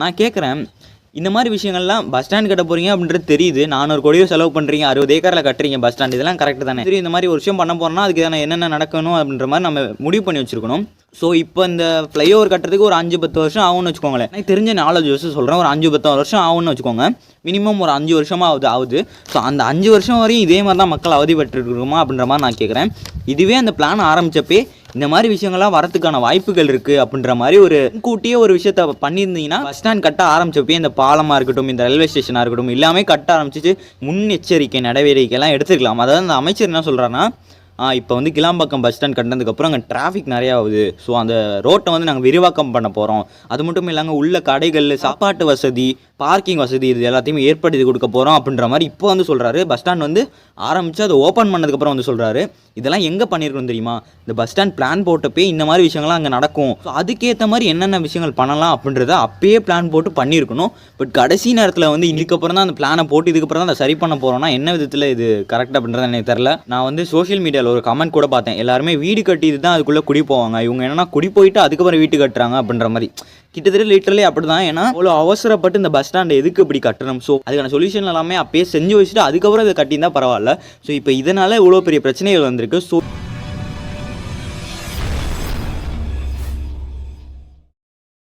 நான் கேட்குறேன் இந்த மாதிரி விஷயங்கள்லாம் பஸ் ஸ்டாண்ட் கட்ட போகிறீங்க அப்படின்றது தெரியுது. நானூறு கோடியோ செலவு பண்ணுறீங்க அறுபது ஏக்கரில் கட்டுறீங்க பஸ் ஸ்டாண்ட் இதெல்லாம் கரெக்ட் தானே. சரி இந்த மாதிரி ஒரு விஷயம் பண்ண போகிறோம்னா அதுக்கு தானே என்னென்ன நடக்கணும் அப்படின்ற மாதிரி நம்ம முடிவு பண்ணி வச்சுருக்கணும். ஸோ இப்போ இந்த ஃப்ளைஓவர் கட்டுறதுக்கு ஒரு அஞ்சு பத்து வருஷம் ஆகும்னு வச்சுக்கோங்களேன். எனக்கு தெரிஞ்ச நாலஞ்சு வருஷம் சொல்கிறேன் ஒரு அஞ்சு பத்து வருஷம் ஆகும்னு வச்சுக்கோங்க. மினிமம் ஒரு அஞ்சு வருஷமாக ஆகுது ஆகுது. ஸோ அந்த அஞ்சு வருஷம் வரையும் இதே மாதிரி தான் மக்கள் அவதிப்பட்டு இருக்குமா அப்படின்ற மாதிரி நான் கேட்குறேன் இதுவே அந்த பிளான் ஆரம்பித்தப்பே இந்த மாதிரி விஷயங்கள்லாம் வரத்துக்கான வாய்ப்புகள் இருக்குது அப்படின்ற மாதிரி ஒரு கூட்டியே ஒரு விஷயத்த பண்ணியிருந்தீங்கன்னா பஸ் ஸ்டாண்ட் கட்ட ஆரம்பிச்சப்பயே இந்த பாலமாக இருக்கட்டும் இந்த ரயில்வே ஸ்டேஷனாக இருக்கட்டும் எல்லாமே கட்ட ஆரம்பிச்சிச்சு முன்னெச்சரிக்கை நடவடிக்கைலாம் எடுத்துக்கலாம். அதாவது அந்த அமைச்சர் என்ன சொல்கிறாருன்னா இப்போ வந்து கிளாம்பாக்கம் பஸ் ஸ்டாண்ட் கட்டினதுக்கப்புறம் அங்கே டிராஃபிக் நிறையா ஆகுது. ஸோ அந்த ரோட்டை வந்து நாங்கள் விரிவாக்கம் பண்ண போகிறோம் அது மட்டும் இல்லாமல் உள்ள கடைகள் சாப்பாட்டு வசதி பார்க்கிங் வசதி இது எல்லாத்தையுமே ஏற்படுத்தி கொடுக்க போகிறோம் அப்படின்ற மாதிரி இப்போ வந்து சொல்கிறாரு பஸ் ஸ்டாண்ட் வந்து ஆரம்பித்து அதை ஓப்பன் பண்ணதுக்கப்புறம் வந்து சொல்கிறாரு இதெல்லாம் எங்கே பண்ணியிருக்கோம் தெரியுமா? இந்த பஸ் ஸ்டாண்ட் பிளான் போட்டப்பே இந்த மாதிரி விஷயங்கள்லாம் அங்கே நடக்கும். ஸோ அதுக்கேற்ற மாதிரி என்னென்ன விஷயங்கள் பண்ணலாம் அப்படின்றத அப்பயே பிளான் போட்டு பண்ணியிருக்கணும் பட் கடைசி நேரத்தில் வந்து இதுக்கப்புறம் தான் அந்த பிளானை போட்டு இதுக்கப்புறம் தான் அதை சரி பண்ண போகிறோம்னா என்ன விதத்தில் இது கரெக்ட் அப்படின்றது எனக்கு தெரில நான் வந்து சோஷியல் மீடியாவில் ஒரு கமெண்ட் கூட பார்த்தேன். எல்லாருமே வீடு கட்டிட்டு தான் அதுக்குள்ளே குடி போவாங்க. இவங்க என்னன்னா குடி போயிட்டு அதுக்கப்புறம் வீட்டு கட்டுறாங்க அப்படின்ற மாதிரி. கிட்டத்தட்ட லிட்டரலி அப்படி தான் ஏன்னா அவ்வளோ அவசரப்பட்டு இந்த பஸ் ஸ்டாண்ட் எதுக்கு இப்படி கட்டணும்? ஸோ அதுக்கான சொல்யூஷன் எல்லாமே அப்பயே செஞ்சு வச்சுட்டு அதுக்கப்புறம் இதை கட்டியிருந்தால் பரவாயில்ல. ஸோ இப்போ இதனால் இவ்வளோ பெரிய பிரச்சனைகள் வந்திருக்கு. ஸோ